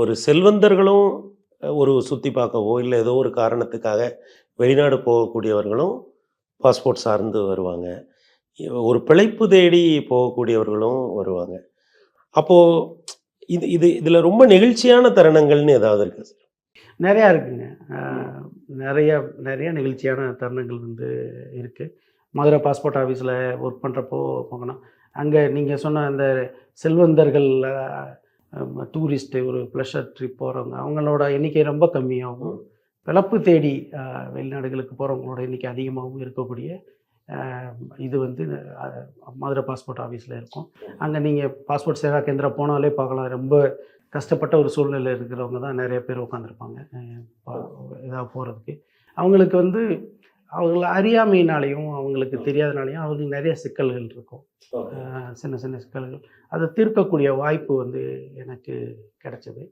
ஒரு செல்வந்தர்களும் ஒரு சுற்றி பார்க்கவோ இல்லை ஏதோ ஒரு காரணத்துக்காக வெளிநாடு போகக்கூடியவர்களும் பாஸ்போர்ட் சார்ந்து வருவாங்க. ஒரு பிழைப்பு தேடி போகக்கூடியவர்களும் வருவாங்க. அப்போது இது இது இதில் ரொம்ப நெகிழ்ச்சியான தருணங்கள்னு ஏதாவது இருக்கு சார்? நிறையா இருக்குங்க. நிறையா நிறைய நிறைய தருணங்கள் வந்து இருக்குது மதுரை பாஸ்போர்ட் ஆஃபீஸில் ஒர்க் பண்ணுறப்போ போகணும். அங்கே நீங்கள் சொன்ன அந்த செல்வந்தர்கள் டூரிஸ்ட்டு ஒரு ப்ளஷர் ட்ரிப் போகிறவங்க அவங்களோட எண்ணிக்கை ரொம்ப கம்மியாகவும் பிழப்பு தேடி வெளிநாடுகளுக்கு போகிறவங்களோட எண்ணிக்கை அதிகமாகவும் இருக்கக்கூடிய இது வந்து மதுரை பாஸ்போர்ட் ஆஃபீஸில் இருக்கும். அங்கே நீங்கள் பாஸ்போர்ட் சேவா கேந்திரம் போனாலே பார்க்கலாம். ரொம்ப கஷ்டப்பட்ட ஒரு சூழ்நிலை இருக்கிறவங்க தான் நிறைய பேர் உட்காந்துருப்பாங்க இதாக போகிறதுக்கு அவங்களுக்கு வந்து அவங்கள அறியாமையினாலையும் அவங்களுக்கு தெரியாதனாலையும் அவங்களுக்கு நிறைய சிக்கல்கள் இருக்கும். சின்ன சின்ன சிக்கல்கள். அதை தீர்க்கக்கூடிய வாய்ப்பு வந்து எனக்கு கிடைச்சது.